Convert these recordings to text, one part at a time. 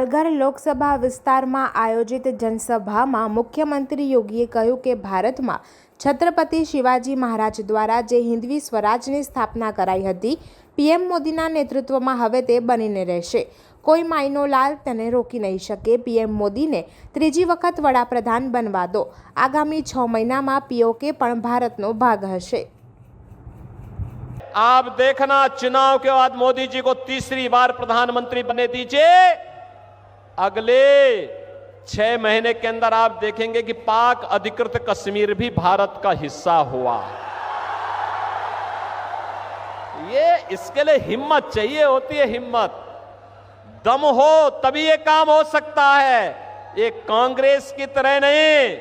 પાલઘર લોકસભા વિસ્તારમાં આયોજિત જનસભામાં મુખ્યમંત્રી યોગીએ કહ્યું કે ભારતમાં છત્રપતિ શિવાજી મહારાજ દ્વારા જે હિન્દવી સ્વરાજની સ્થાપના કરાઈ હતી પીએમ મોદીના નેતૃત્વમાં હવે તે બનીને રહેશે કોઈ માયનો લાલ તેને રોકી નહીં શકે પીએમ મોદીને ત્રીજી વખત વડાપ્રધાન બનવા દો આગામી છ મહિનામાં પીઓકે પણ ભારતનો ભાગ હશે आप देखना चुनाव के बाद मोदी जी को तीसरी बार प्रधानमंत्री बने दीजिए अगले छह महीने के अंदर आप देखेंगे कि पाक अधिकृत कश्मीर भी भारत का हिस्सा हुआ। ये इसके लिए हिम्मत चाहिए होती है, हिम्मत। दम हो, तभी ये काम हो सकता है। ये कांग्रेस की तरह नहीं,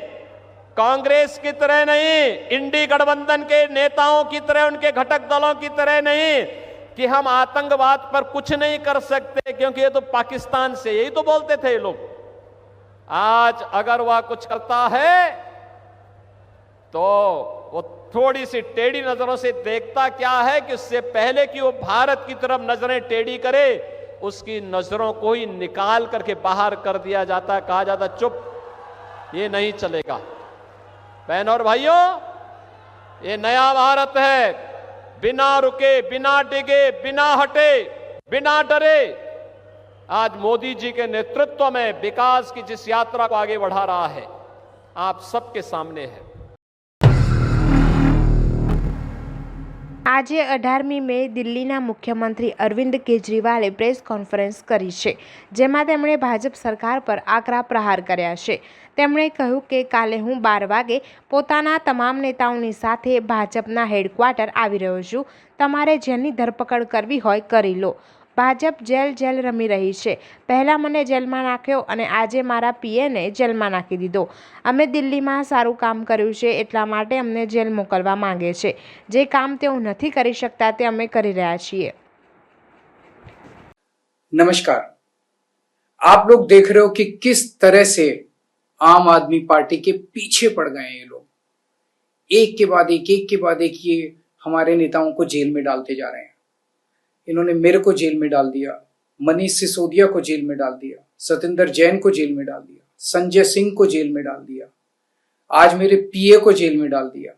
कांग्रेस की तरह नहीं, इंडी गठबंधन के नेताओं की तरह, उनके घटक दलों की तरह नहीं कि हम आतंकवाद पर कुछ नहीं कर सकते, क्योंकि ये तो पाकिस्तान से, यही तो बोलते थे ये लोग। आज अगर वह कुछ करता है तो वो थोड़ी सी टेढ़ी नज़रों से देखता क्या है कि उससे पहले कि वो भारत की तरफ़ नज़रें टेढ़ी करे, उसकी नज़रों को ही निकाल करके बाहर कर दिया जाता है कहा जाता, चुप, ये नहीं चलेगा। बहन और भाइयों, ये नया भारत है। बिना रुके, बिना डिगे, बिना हटे, बिना डरे, आज मोदी जी के नेतृत्व में विकास की जिस यात्रा को आगे बढ़ा रहा है, आप सबके सामने है। આજે અઢારમી મે દિલ્હીના મુખ્યમંત્રી અરવિંદ કેજરીવાલે પ્રેસ કોન્ફરન્સ કરી છે, જેમાં તેમણે ભાજપ સરકાર પર આકરા પ્રહાર કર્યા છે. તેમણે કહ્યું કે કાલે હું બાર વાગે પોતાના તમામ નેતાઓની સાથે ભાજપના હેડક્વાર્ટર આવી રહ્યો છું. તમારે જેની ધરપકડ કરવી હોય કરી લો. ભાજપ જેલ જેલ રમી રહી છે પહેલાં મને જેલમાં નાખ્યો અને આજે મારા પીએને જેલમાં નાખી દીધો અમે દિલ્હીમાં સારું કામ કર્યું છે એટલા માટે અમને જેલ મોકલવા માંગે છે જે કામ તેઓ નથી કરી શકતા તે અમે કરી રહ્યા છીએ नमस्कार आप लोग देख रहे हो कि किस तरह से आम आदमी पार्टी के पीछे पड़ गए हैं ये लोग एक के बाद एक एक के बाद एक ये हमारे नेताओं को जेल में डालते जा रहे हैं इन्होंने मेरे को जेल में डाल दिया, मनीष सिसोदिया को जेल में डाल दिया, सतेंद्र जैन को जेल में डाल दिया, संजय सिंह को जेल में डाल दिया, आज मेरे पीए को जेल में डाल दिया।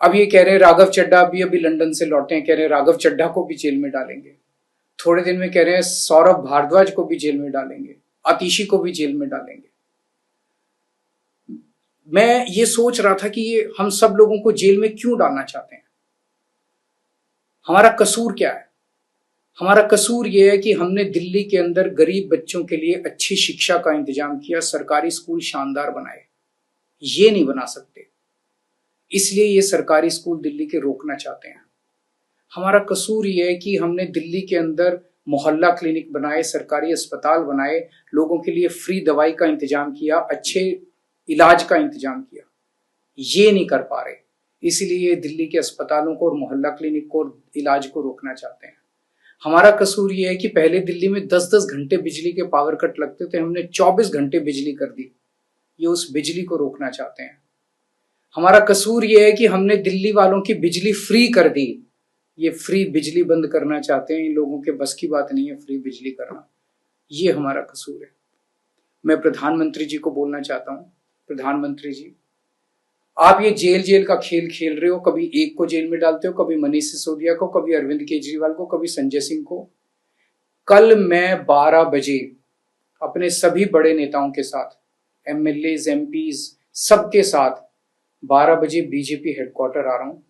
अब ये कह रहे हैं, राघव चड्ढा भी अभी लंदन से लौटे हैं, कह रहे हैं, राघव चड्ढा को भी जेल में डालेंगे। थोड़े दिन में कह रहे हैं, सौरभ भारद्वाज को भी जेल में डालेंगे आतिशी को भी जेल में डालेंगे। मैं ये सोच रहा था कि ये हम सब लोगों को जेल में क्यों डालना चाहते हैं? हमारा कसूर क्या है? हमारा कसूर ये है कि हमने दिल्ली के अंदर गरीब बच्चों के लिए अच्छी शिक्षा का इंतज़ाम किया, सरकारी स्कूल शानदार बनाए। ये नहीं बना सकते। इसलिए ये सरकारी स्कूल दिल्ली के रोकना चाहते हैं। हमारा कसूर ये है कि हमने दिल्ली के अंदर मोहल्ला क्लिनिक बनाए, सरकारी अस्पताल बनाए, लोगों के लिए फ्री दवाई का इंतज़ाम किया, अच्छे इलाज का इंतज़ाम किया। ये नहीं कर पा रहे। इसीलिए दिल्ली के अस्पतालों को और मोहल्ला क्लिनिक को इलाज को रोकना चाहते हैं। हमारा कसूर ये है कि पहले दिल्ली में 10-10 घंटे बिजली के पावर कट लगते थे, हमने 24 घंटे बिजली कर दी। ये उस बिजली को रोकना चाहते हैं। हमारा कसूर ये है कि हमने दिल्ली वालों की बिजली फ्री कर दी। ये फ्री बिजली बंद करना चाहते हैं। इन लोगों के बस की बात नहीं है फ्री बिजली करना। ये हमारा कसूर है। मैं प्रधानमंत्री जी को बोलना चाहता हूँ। प्रधानमंत्री जी आप ये जेल जेल का खेल खेल रहे हो, कभी एक को जेल में डालते हो, कभी मनीष सिसोदिया को, कभी अरविंद केजरीवाल को, कभी संजय सिंह को। कल मैं 12 बजे अपने सभी बड़े नेताओं के साथ एम एल एमएलए एमपीज सबके साथ 12 बजे बीजेपी हेडक्वार्टर आ रहा हूँ।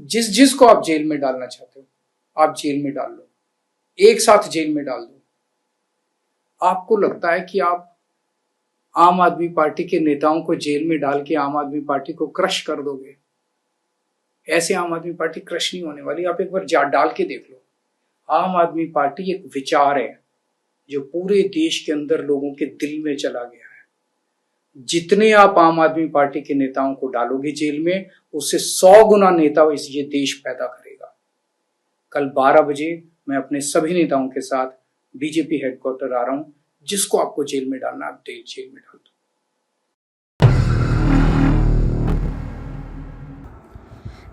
जिस जिस को आप जेल में डालना चाहते हो, आप जेल में डाल लो। एक साथ जेल में डाल दो। आपको लगता है कि आप आम आदमी पार्टी के नेताओं को जेल में डाल के आम आदमी पार्टी को क्रश कर दोगे। ऐसे आम आदमी पार्टी क्रश नहीं होने वाली। आप एक बार जा, डाल के देख लो। आम आदमी पार्टी एक विचार है, जो पूरे देश के अंदर लोगों के दिल में चला गया है। जितने आप आम आदमी पार्टी के नेताओं को डालोगे जेल में, उससे सौ गुना नेता इस, ये देश पैदा करेगा। कल 12 बजे मैं अपने सभी नेताओं के साथ बीजेपी हेडक्वार्टर आ रहा हूँ। जिसको आपको जेल में डालना आप जेल में डाल दो।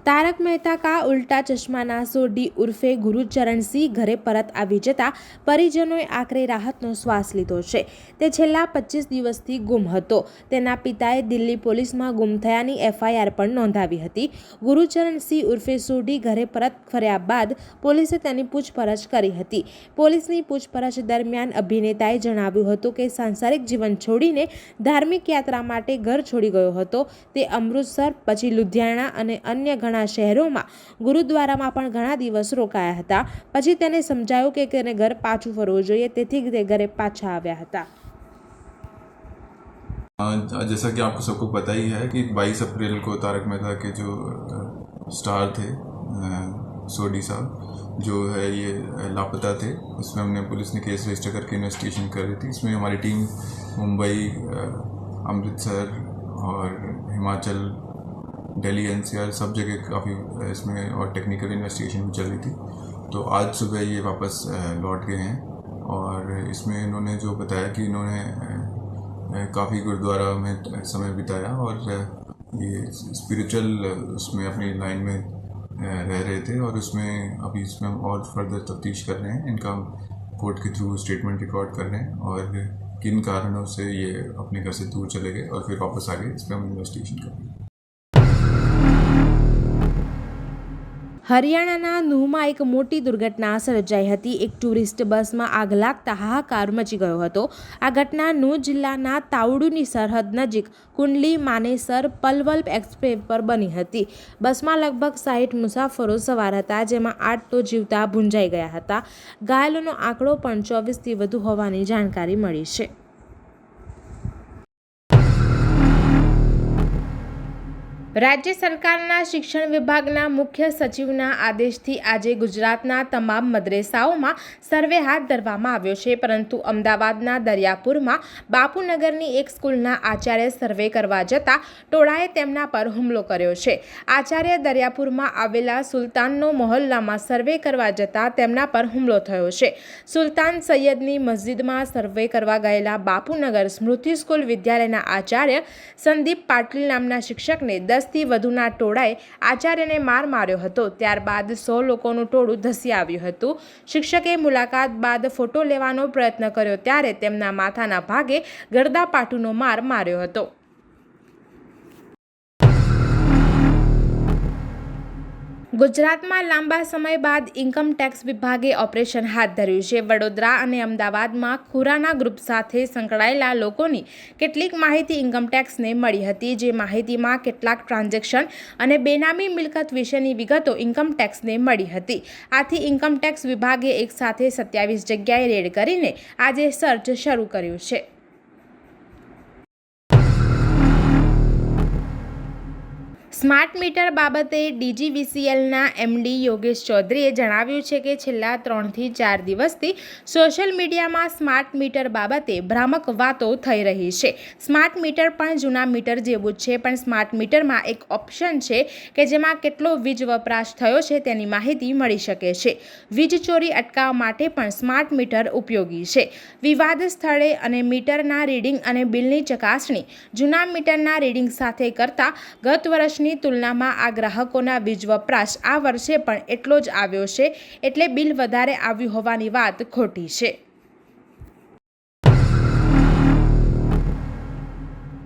તારક મહેતા કા ઉલ્ટા ચશ્માના સોઢી ઉર્ફે ગુરુચરણ સિંહ ઘરે પરત આવી જતા પરિજનોએ આખરે રાહતનો શ્વાસ લીધો છે. તે છેલ્લા પચીસ દિવસથી ગુમ હતો. તેના પિતાએ દિલ્હી પોલીસમાં ગુમ થયાની એફઆઈઆર પણ નોંધાવી હતી. ગુરુચરણ સિંહ ઉર્ફે સોઢી ઘરે પરત ફર્યા બાદ પોલીસે તેની પૂછપરછ કરી હતી. પોલીસની પૂછપરછ દરમિયાન અભિનેતાએ જણાવ્યું હતું કે સાંસારિક જીવન છોડીને ધાર્મિક યાત્રા માટે ઘર છોડી ગયો હતો. તે અમૃતસર, પછી લુધિયાણા અને અન્ય ઘણા શહેરોમાં ગુરુદ્વારામાં પણ ઘણા દિવસ રોકાયા હતા પછી તેને સમજાયું કે તેને ઘર પાછું ફરવું જોઈએ તેથી તે ઘરે પાછા આવ્યા હતા हाँ, जैसा कि आपको सबको पता ही है कि 22 अप्रैल को तारक मेहता के जो अ, स्टार थे अ, सोडी साहब जो है ये अ, लापता थे उसमें हमने पुलिस ने केस रजिस्टर करके इन्वेस्टिगेशन कर रही थी इसमें हमारी टीम मुंबई अ, अमृतसर और हिमाचल दिल्ली एनसीआर सब जगह काफ़ी, इसमें और टेक्निकल इन्वेस्टिगेशन भी चल रही थी। तो आज सुबह ये वापस लौट गए हैं और इसमें इन्होंने जो बताया कि इन्होंने काफ़ी गुरुद्वारा में समय बिताया और ये स्पिरिचुअल उसमें अपनी लाइन में रह रहे थे और उसमें अभी इसमें हम और फर्दर तफ्तीश कर रहे हैं। इनका कोर्ट के थ्रू स्टेटमेंट रिकॉर्ड कर रहे हैं और किन कारणों से ये अपने घर से दूर चले गए और फिर वापस आ गए, इस पर हम इन्वेस्टिगेशन कर रहे हैं। હરિયાણાના નુહમાં એક મોટી દુર્ઘટના સર્જાઈ હતી. એક ટુરિસ્ટ બસમાં આગ લાગતા હાહાકાર મચી ગયો હતો. આ ઘટના નુહ જિલ્લાના તાવડુની સરહદ નજીક કુંડલી માનેસર પલવલ એક્સપ્રેસ પર બની હતી. બસમાં લગભગ સાહીઠ મુસાફરો સવાર હતા, જેમાં આઠ તો જીવતા ભૂંજાઈ ગયા હતા. ઘાયલોનો આંકડો પણ ચોવીસથી વધુ હોવાની જાણકારી મળી છે. રાજ્ય સરકારના શિક્ષણ વિભાગના મુખ્ય સચિવના આદેશથી આજે ગુજરાતના તમામ મદ્રેસાઓમાં સર્વે હાથ ધરવામાં આવ્યો છે. પરંતુ અમદાવાદના દરિયાપુરમાં બાપુનગરની એક સ્કૂલના આચાર્ય સર્વે કરવા જતાં ટોળાએ તેમના પર હુમલો કર્યો છે. આચાર્ય દરિયાપુરમાં આવેલા સુલતાનનો મહોલ્લામાં સર્વે કરવા જતાં તેમના પર હુમલો થયો છે. સુલતાન સૈયદની મસ્જિદમાં સર્વે કરવા ગયેલા બાપુનગર સ્મૃતિ સ્કૂલ વિદ્યાલયના આચાર્ય સંદીપ પાટીલ નામના શિક્ષકને દસથી વધુના ટોળાએ આચાર્યને માર માર્યો હતો. ત્યારબાદ સો લોકોનું ટોળું ધસી આવ્યું હતું. શિક્ષકે મુલાકાત બાદ ફોટો લેવાનો પ્રયત્ન કર્યો ત્યારે તેમના માથાના ભાગે ગરદાપાટુનો માર માર્યો હતો. ગુજરાતમાં લાંબા સમય બાદ ઇન્કમ ટેક્સ વિભાગે ઓપરેશન હાથ ધર્યું છે. વડોદરા અને અમદાવાદમાં ખુરાના ગ્રુપ સાથે સંકળાયેલા લોકોની કેટલીક માહિતી ઇન્કમ ટેક્સને મળી હતી, જે માહિતીમાં કેટલાક ટ્રાન્ઝેક્શન અને બેનામી મિલકત વિશેની વિગતો ઇન્કમ ટેક્સને મળી હતી. આથી ઇન્કમ ટેક્સ વિભાગે એકસાથે સત્યાવીસ જગ્યાએ રેડ કરીને આજે સર્ચ શરૂ કર્યું છે. સ્માર્ટ મીટર બાબતે ડીજીવીસીએલના એમડી યોગેશ ચૌધરીએ જણાવ્યું છે કે છેલ્લા ત્રણથી ચાર દિવસથી સોશિયલ મીડિયામાં સ્માર્ટ મીટર બાબતે ભ્રામક વાતો થઈ રહી છે. સ્માર્ટ મીટર પણ જૂના મીટર જેવું જ છે, પણ સ્માર્ટ મીટરમાં એક ઓપ્શન છે કે જેમાં કેટલો વીજ વપરાશ થયો છે તેની માહિતી મળી શકે છે. વીજ ચોરી અટકાવવા માટે પણ સ્માર્ટ મીટર ઉપયોગી છે. વિવાદ સ્થળે અને મીટરના રીડિંગ અને બિલની ચકાસણી જૂના મીટરના રીડિંગ સાથે કરતાં ગત વર્ષની તુલનામાં આ ગ્રાહકોના વીજ વપરાશ આ વર્ષે પણ એટલો જ આવ્યો છે, એટલે બિલ વધારે આવ્યું હોવાની વાત ખોટી છે.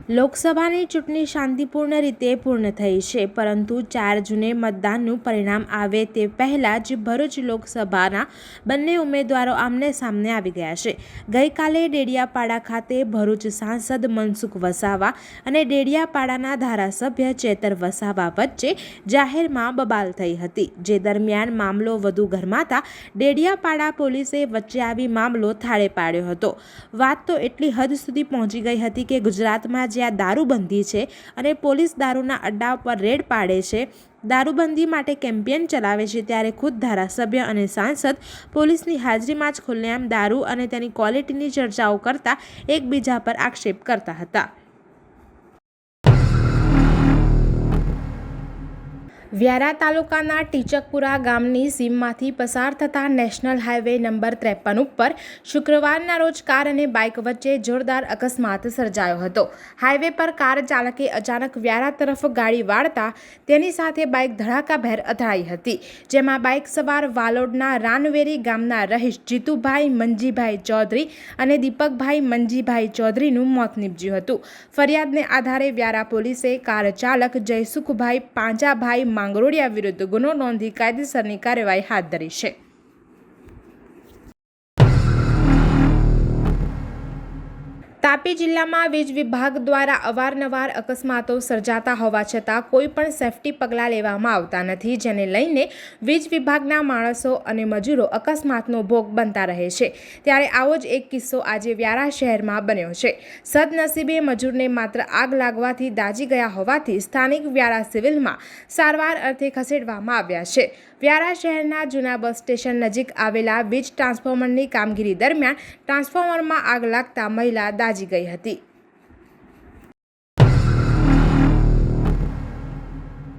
લોકસભાની ચૂંટણી શાંતિપૂર્ણ રીતે પૂર્ણ થઈ છે, પરંતુ ચાર જૂને મતદાનનું પરિણામ આવે તે પહેલાં જ ભરૂચ લોકસભાના બંને ઉમેદવારો આમને સામને આવી ગયા છે. ગઈકાલે ડેડિયાપાડા ખાતે ભરૂચ સાંસદ મનસુખ વસાવા અને ડેડિયાપાડાના ધારાસભ્ય ચેતર વસાવા વચ્ચે જાહેરમાં બબાલ થઈ હતી. જે દરમિયાન મામલો વધુ ગરમાતા ડેડિયાપાડા પોલીસે વચ્ચે આવી મામલો થાળે પાડ્યો હતો. વાત તો એટલી હદ સુધી પહોંચી ગઈ હતી કે ગુજરાતમાં જ્યાં દારૂબંધી છે અને પોલીસ દારૂના અડ્ડા પર રેડ પાડે છે. દારૂબંધી માટે કેમ્પેન ચલાવે છે ત્યારે ખુદ ધારાસભ્ય અને સાંસદ પોલીસની હાજરીમાં જ ખુલ્લેઆમ દારૂ અને તેની ક્વોલિટીની ચર્ચાઓ કરતા એકબીજા પર આક્ષેપ કરતા હતા. વ્યારા તાલુકાના ટીચકપુરા ગામની સીમમાંથી પસાર થતા નેશનલ હાઈવે નંબર ત્રેપન ઉપર શુક્રવારના રોજ કાર અને બાઇક વચ્ચે જોરદાર અકસ્માત સર્જાયો હતો. હાઈવે પર કાર ચાલકે અચાનક વ્યારા તરફ ગાડી વાળતા તેની સાથે બાઇક ધડાકાભેર અથડાઈ હતી, જેમાં બાઇક સવાર વાલોડના રાનવેરી ગામના રહીશ જીતુભાઈ મંજીભાઈ ચૌધરી અને દીપકભાઈ મંજીભાઈ ચૌધરીનું મોત નીપજ્યું હતું. ફરિયાદને આધારે વ્યારા પોલીસે કાર ચાલક જયસુખભાઈ પાંજાભાઈ માંગરોળિયા વિરુદ્ધ ગુનો નોંધી કાયદેસરની કાર્યવાહી હાથ ધરી છે. તાપી જિલ્લામાં વીજ વિભાગ દ્વારા અવારનવાર અકસ્માતો સર્જાતા હોવા છતાં કોઈ પણ સેફટી પગલાં લેવામાં આવતા નથી, જેને લઈને વીજ વિભાગના માણસો અને મજૂરો અકસ્માતનો ભોગ બનતા રહે છે. ત્યારે આવો જ એક કિસ્સો આજે વ્યારા શહેરમાં બન્યો છે. સદનસીબે મજૂરને માત્ર આગ લાગવાથી દાજી ગયા હોવાથી સ્થાનિક વ્યારા સિવિલમાં સારવાર અર્થે ખસેડવામાં આવ્યા છે. વ્યારા શહેરના જૂના બસ સ્ટેશન નજીક આવેલા વીજ ટ્રાન્સફોર્મરની કામગીરી દરમિયાન ટ્રાન્સફોર્મરમાં આગ લાગતા મહિલા દાજી ગઈ હતી